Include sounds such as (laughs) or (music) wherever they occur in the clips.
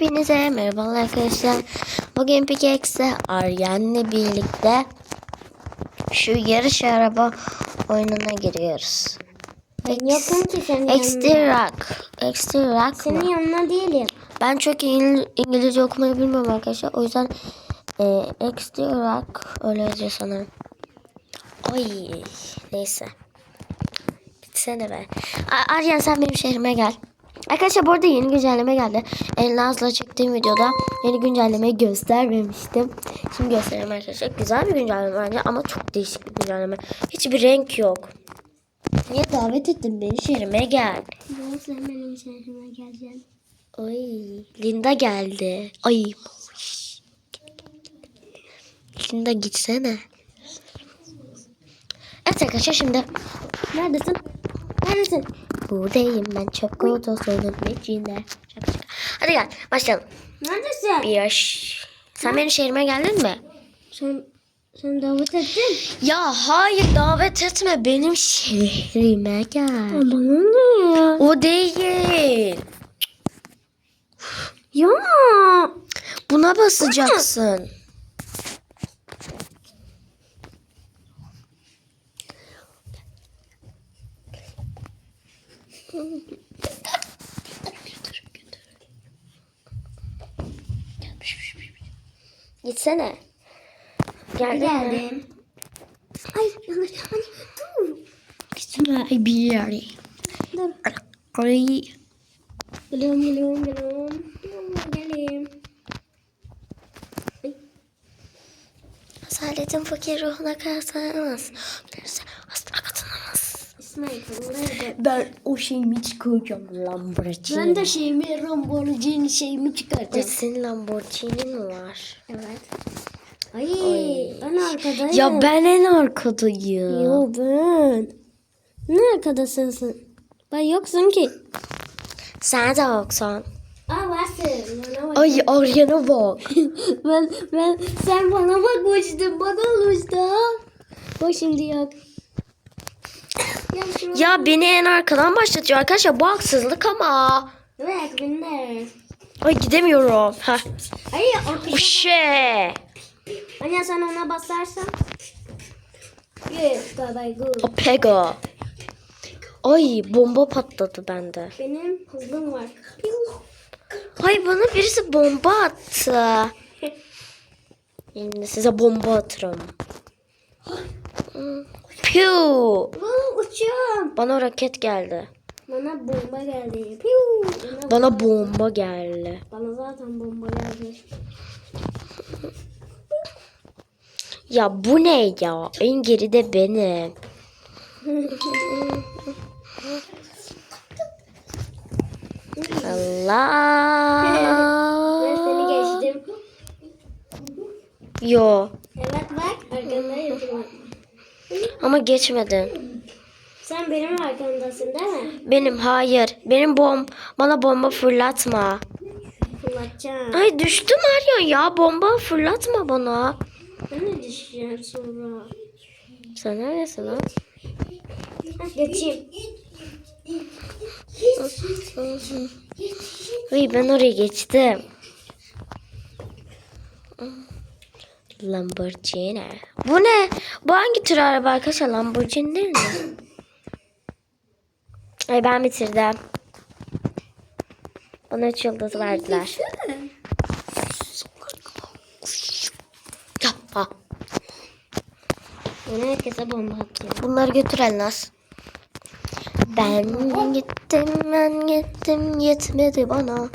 Hepinize merhabalar arkadaşlar. Bugün Pickaxe'de Aryen'le birlikte şu yarış araba oyununa giriyoruz. Ben yokum ki senin Extra. Rock. Extra Rock Senin mı? yanına değilim. Ben çok İngil- İngilizce okumayı bilmiyorum arkadaşlar. O yüzden e, Extra Rock öyle yazıyor sanırım. Ay neyse. Bitsene be. A- Aryan sen benim şehrime gel. Arkadaşlar bu arada yeni güncelleme geldi. En Naz'la çektiğim videoda yeni güncellemeyi göstermemiştim. Şimdi göstereyim arkadaşlar. Güzel bir güncelleme bence ama çok değişik bir güncelleme. Hiçbir renk yok. Niye davet ettin beni şehrime gel. Ben sen benim şehrime geleceksin. Ay Linda geldi. Ay. Linda gitsene. Evet arkadaşlar şimdi Neredesin? Neredesin? Buradayım ben çok otosunun içinde. Hadi gel başlayalım. Neredesin? Bir yaş. Sen benim şehrime geldin mi? Sen, sen davet ettin. Ya hayır davet etme benim şehrime gel. Bana ne ya? O değil. Ya. Buna basacaksın. Gitsene. Geldin mi? Geldim. Ay yanlış. Ay, dur. Gitsene bir yere. Dur. Ay. Geliyorum geliyorum geliyorum. Geliyorum. Asaletin fakir ruhuna katlanamaz. Ben o şeyimi çıkaracağım Lamborghini. Ben de şeyimi Lamborghini şeyimi Ay, çıkartacağım. senin Lamborghini mi var? Evet. Ay, ben arkadayım. Ya ben en arkadayım. Yo ben. Ne arkadasın sen? Ben yoksun ki. Sen de yoksan. Aa varsın. Bak. Ay Arya'na bak. (laughs) Ben, ben, sen bana bakmıştın. Bana olmuştu. Bak şimdi yok. Ya beni en arkadan başlatıyor arkadaşlar. Bu haksızlık ama. Evet de. Ay gidemiyorum. Heh. Ay ortaya. O şey. Anne sen ona basarsan. Yes, bye bye good. O pego. Ay bomba patladı bende. Benim hızım var. Ay bana birisi bomba attı. (laughs) Şimdi size bomba atarım. Piu. Uçuyorum. Bana raket geldi. Bana bomba geldi. Piu. Bana, Bana bomba geldi. bana zaten bomba geldi. Ya bu ne ya? En geride benim. Ben Allah. seni geçtim. Yo. Evet bak arkandayım. Ama geçmedin. Sen benim arkamdasın değil mi? Benim hayır. Benim bom bana bomba fırlatma. Fırlatacağım. Ay düştüm Arya ya. Bomba fırlatma bana. Ben de düşeceğim sonra. Sen neredesin lan? Geçeyim. Uy ben oraya geçtim. Lamborghini. Bu ne? Bu hangi tür araba arkadaşlar? Lamborghini değil mi? Ay ben bitirdim. Bana üç yıldız verdiler. Ya, ha. Ben herkese bomba atacağım. Bunları götür Elnas. Ben gittim ben gittim yetmedi bana.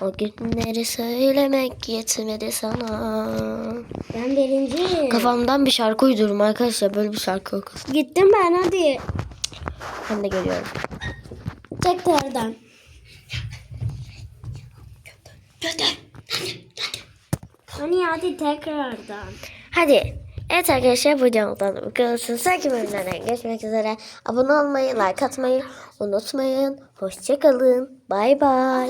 O günleri söylemek yetmedi sana. Ben birinci. Kafamdan bir şarkı uydururum arkadaşlar. Böyle bir şarkı yok. Gittim ben hadi. Ben de geliyorum. Çek oradan. Hani hadi tekrardan. Hadi. Evet arkadaşlar bu videodan bu kadar. Sonraki bölümlerden görüşmek üzere. Abone olmayı, like atmayı unutmayın. Hoşçakalın. Bay bay.